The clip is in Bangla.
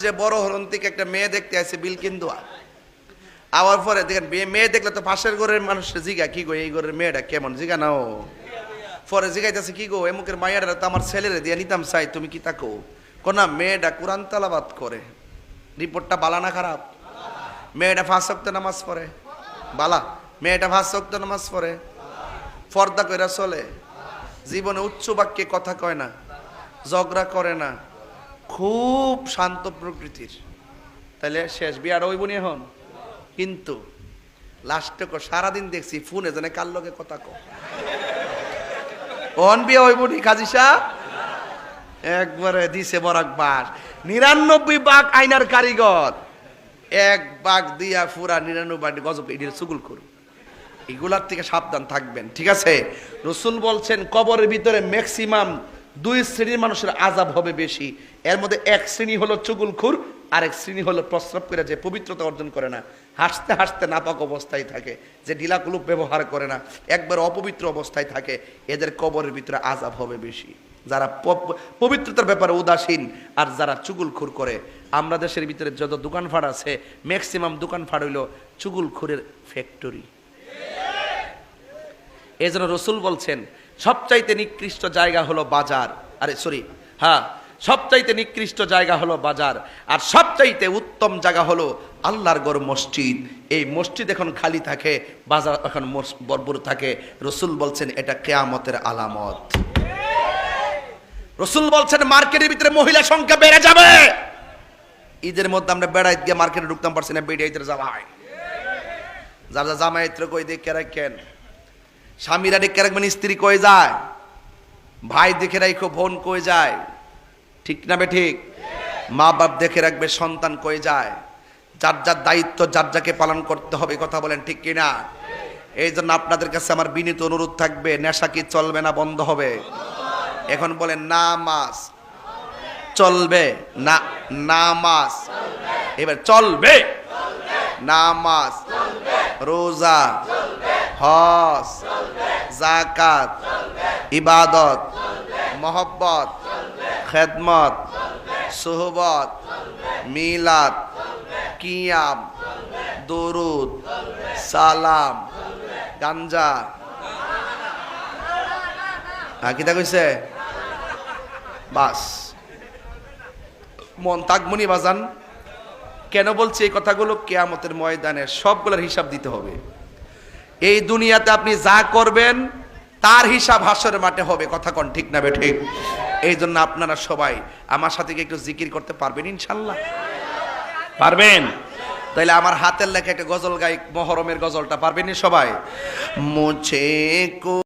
যে বড় হরণ থেকে একটা মেয়ে দেখতে আসে বিল কিন্দুয়া। আবার পরে দেখেন, মেয়ে- দেখলে তো পাশের ঘরের মানুষ জিগা, কি গো, এই ঘরের মেয়েটা কেমন? জিগা নাও। পরে জিগাইতেছে, কি গো এমুকের মাইয়াটা তো আমার ছেলেরে দিয়ে নিতাম চাই তুমি কি তাকো? কোনা মেয়েটা কোরআন তালাবাদ করে। রিপোর্টটা বালা না খারাপ? মেয়েটা ফাঁস শক্ত নামাজ পড়ে। বালা। মেয়েটা ফাঁস শক্ত নামাজ পড়ে। ফর্দা কইরা চলে। জীবনে উচ্চ বাক্যে কথা কয় না। ঝগড়া করে না। খুব শান্ত প্রকৃতির। তাহলে শেষ বিয়ার ওই বনি এখন? কিন্তু লাস্টে কো সারাদিন দেখছি ফোনে জানে কার লগে কথা কো অন বিয়ে ওই বনি কাজিসা একবারে দিছে বরাক বাস। নিরানব্বই বাঘ আইনার কারিগর। এক বাঘ দিয়া ফুরা নিরানব্বই গজব এটির সুগুল করুন। এগুলার থেকে সাবধান থাকবেন, ঠিক আছে? রসুল বলছেন, কবরের ভিতরে ম্যাক্সিমাম দুই শ্রেণির মানুষের আজাব হবে বেশি। এর মধ্যে এক শ্রেণি হলো চুগুলখুর আর এক শ্রেণি হলো প্রস্রাব করে যে পবিত্রতা অর্জন করে না। হাসতে হাসতে নাপাক অবস্থায় থাকে, যে ডিলাকুলুপ ব্যবহার করে না, একবার অপবিত্র অবস্থায় থাকে, এদের কবরের ভিতরে আজাব হবে বেশি। যারা পবিত্রতার ব্যাপারে উদাসীন আর যারা চুগুলখুর করে, আমরা দেশের ভিতরে যত দোকান দোকানপাট আছে ম্যাক্সিমাম দোকান দোকানপাট হইল চুগুলখুরের ফ্যাক্টরি এই জন্য রসুল বলছেন সবচাইতে নিকৃষ্ট জায়গা হলো বাজার। আরে সরি হ্যাঁ সবচাইতে নিকৃষ্ট জায়গা হলো বাজার। আর সবচাইতে উত্তম জায়গা হলো আল্লাহর গড় মসজিদ। এই মসজিদ এখন খালি থাকে, বাজার এখন বর্বর থাকে। রসুল বলছেন, এটা কেয়ামতের আলামত। রসুল বলছেন, মার্কেটের ভিতরে মহিলা সংখ্যা বেড়ে যাবে। ঈদের মধ্যে আমরা বেড়াই গিয়ে মার্কেটে ঢুকতাম, পারছি না বেড়ে ঈদের জামাই যারা জামাইত্র কই দেখে রাখেন স্বামীরা দেখে রাখবেন স্ত্রী কয়ে যায়? ভাই দেখে রাখো বোন কয়ে যায়। ঠিক না বে ঠিক? মা বাপ দেখে রাখবে, সন্তান কয়ে যায়। যার যার দায়িত্ব, যার যাকে পালন করতে হবে, কথা বলেন ঠিক কিনা? এই জন্য আপনাদের কাছে আমার বিনীত অনুরোধ থাকবে, নেশা কি চলবে না বন্ধ হবে? এখন বলেন, না মাস। চলবে। না নামাজ এবার চলবে। নামাজ রোজা। হজ জাকাত ইবাদত, মহব্বত, খেদমত, সোহবত, মিলাদ, কিয়াম, দরুদ, সালাম, গাঞ্জা। হ্যাঁ কিতা কইছে? বাস। মন তাকমনি বাজান, কেন বলছি এই কথাগুলো কেয়ামতের ময়দানে সবগুলোর হিসাব দিতে হবে। এই দুনিয়াতে আপনি যা করবেন তার হিসাব হাসরে মাঠে হবে কথা কন ঠিক না ঠিক এই জন্য আপনারা সবাই আমার সাথে একটু জিকির করতে পারবেন ইনশাল্লাহ? পারবেন। তাইলে আমার হাতের লেখা একটা গজল গাই মহরমের গজলটা পারবেন সবাই? মুছে কো